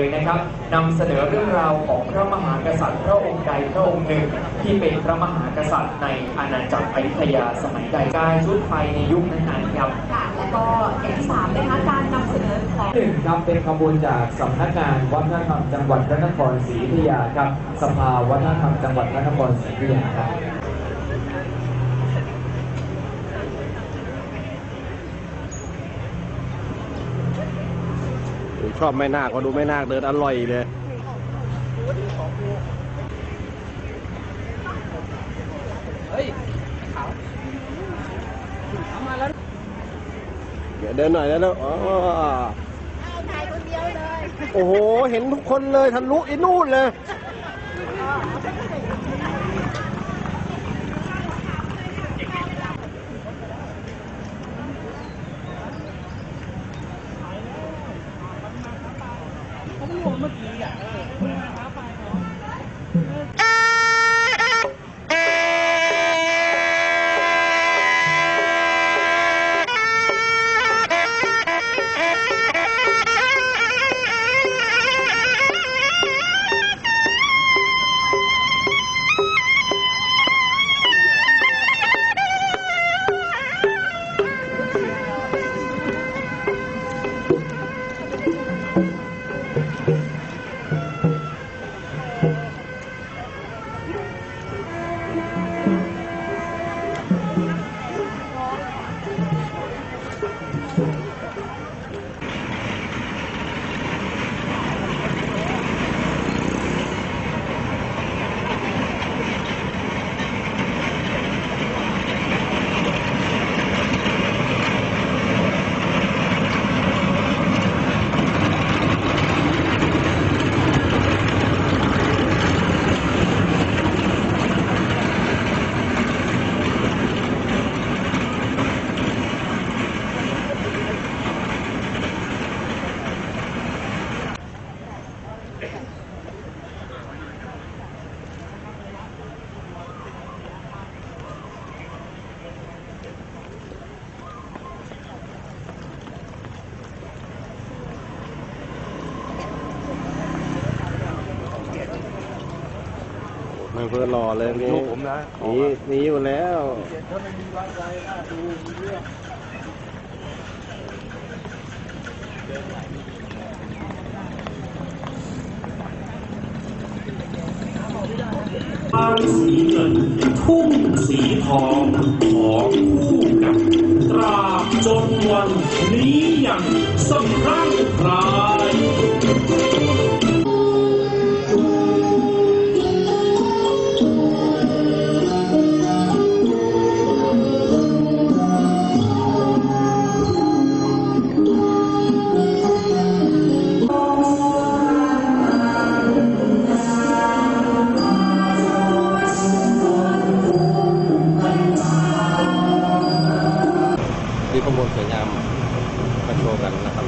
เลยนะครับนำเสนอเรื่องราวของพระมหากษัตริย์พระองค์ใดพระองค์หนึ่ง ที่เป็นพระมหากษัตริย์ในอาณาจักรอยุธยาสมัยใดการชุดไทยในยุคนั้นๆครับค่ะแล้วก็อย่างที่สามนะคะการนำเสนอของหนึ่งครับเป็นขบวนจากสำนักงานวัฒนธรรมจังหวัดพระนครศรีอยุธยาครับสภาวัฒนธรรมจังหวัดพระนครศรีอยุธยาครับ ชอบแม่นาคก็ดูแม่นาคเดินอร่อยเลยเดี๋ยวเดินหน่อยแล้วนะอ๋อโอ้โห เห็นทุกคนเลยทะลุไอ้นู่นเลย 我们近一点 มันเพื่อรอเลยนี่ลูกผมนะหนีหนีอยู่แล้วทางสีเงินทุ่งสีทองของคู่กันตราบจนวันนี้ยังสำรังพรา ว์กันนะครับ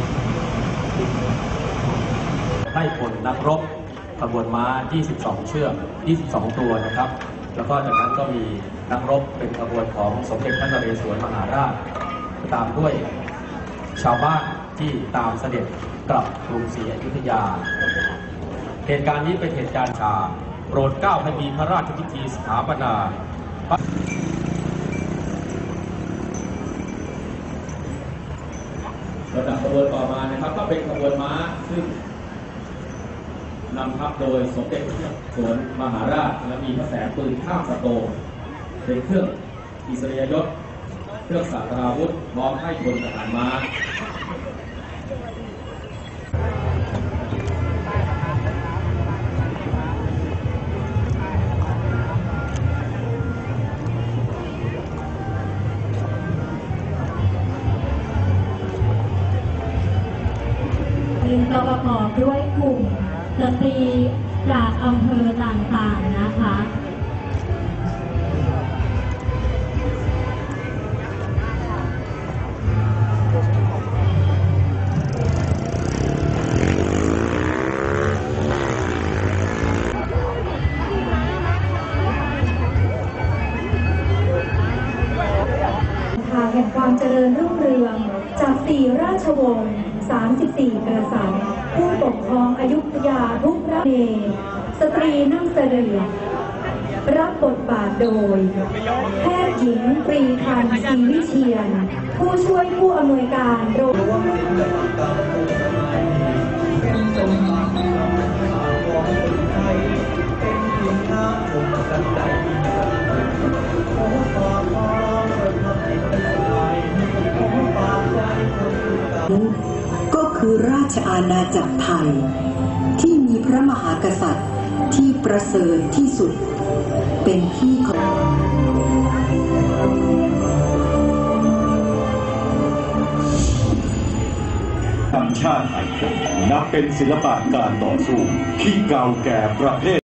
ไล่พลนักรบขบวนม้า 22 เชือก 22 ตัวนะครับ แล้วก็จากนั้นก็มีนักรบเป็นขบวนของสมเด็จพระนเรศวรมหาราช ตามด้วยชาวบ้านที่ตามเสด็จกลับกรุงศรีอยุธยา เหตุการณ์นี้เป็นเหตุการณ์ชา โปรดเกล้าให้มีพระราชพิธีสถาปนา ระดับขบวนต่อมานะครับ ก็เป็นขบวนม้าซึ่งนำทัพโดยสมเด็จพระสวนมหาราชและมีพระแสงปืนข้ามสโตเป็นเครื่องอิสริยยศเครื่องสาตราวุธพร้อมให้พลทหารม้า ประกอบด้วยกลุ่มสตรีจากอำเภอต่างๆนะคะทางแห่งความเจริญรุ่งเรืองจากสี่ราชวงศ์ 34กษัตริย์ผู้ปกครองอายุธยาทุกพระเนรสตรีนั่งเสลีรับบทบาทโดย แพทย์หญิงปรีพันธ์ศรีวิเชียน ผู้ช่วยผู้อำนวยการโรงก็ คือราชอาณาจักรไทย ที่มีพระมหากษัตริย์ที่ประเสริฐที่สุด เป็นที่เคารพธรรมชาติไทยนับเป็นศิลปะการต่อสู้ที่เก่าแก่ประเทศ